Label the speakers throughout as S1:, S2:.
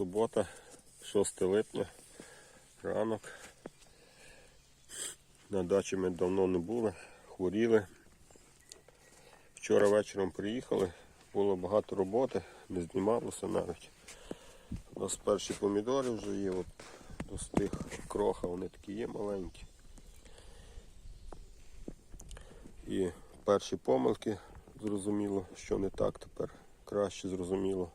S1: Субота, 6 липня, ранок. На дачі ми давно не були, хворіли. Вчора вечором приїхали, було багато роботи, не знімалося навіть. У нас перші помідори вже є, от достиг кроха, вони такі є маленькі. І перші помилки зрозуміло, що не так тепер краще зрозуміло.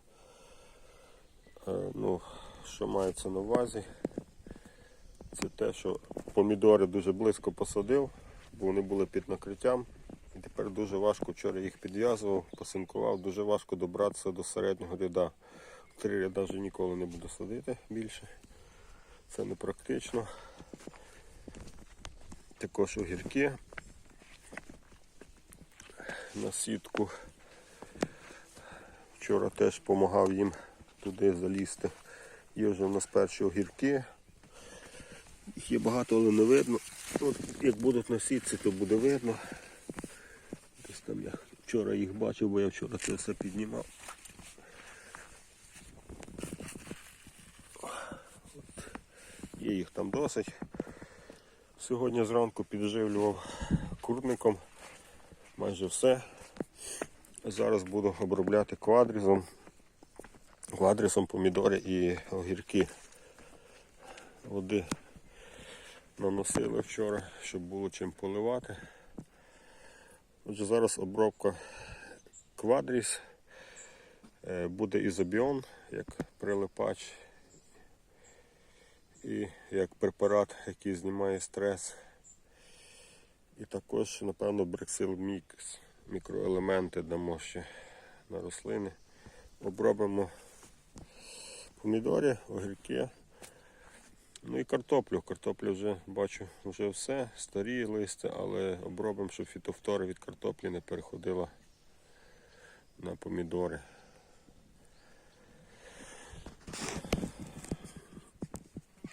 S1: Е, Ну, що мається на увазі, це те, що помідори дуже близько посадив, бо вони були під накриттям. І тепер дуже важко, вчора їх підв'язував, посинкував, дуже важко добратися до середнього ряда. Три ряда вже ніколи не буду садити більше. Це не практично. Також огірки на сітку. Вчора теж допомагав їм туди залізти. Є вже в нас перші огірки. Їх є багато, але не видно. От, як будуть на сітці, то буде видно. Десь там я вчора їх бачив, бо я вчора це все піднімав. От, є їх там досить. Сьогодні зранку підживлював курником майже все. Зараз буду обробляти квадрізом, квадрісом помідори і огірки. Води наносили вчора, щоб було чим поливати. Отже, зараз обробка квадріс. Е, Буде ізобіон як прилипач і як препарат, який знімає стрес. І також, напевно, брексил мікс. Мікроелементи дамо ще на рослини. Обробимо помідори, огірки. Ну і картоплю. Картоплю вже бачу вже все, старі листя, але обробимо, щоб фітофтора від картоплі не переходила на помідори.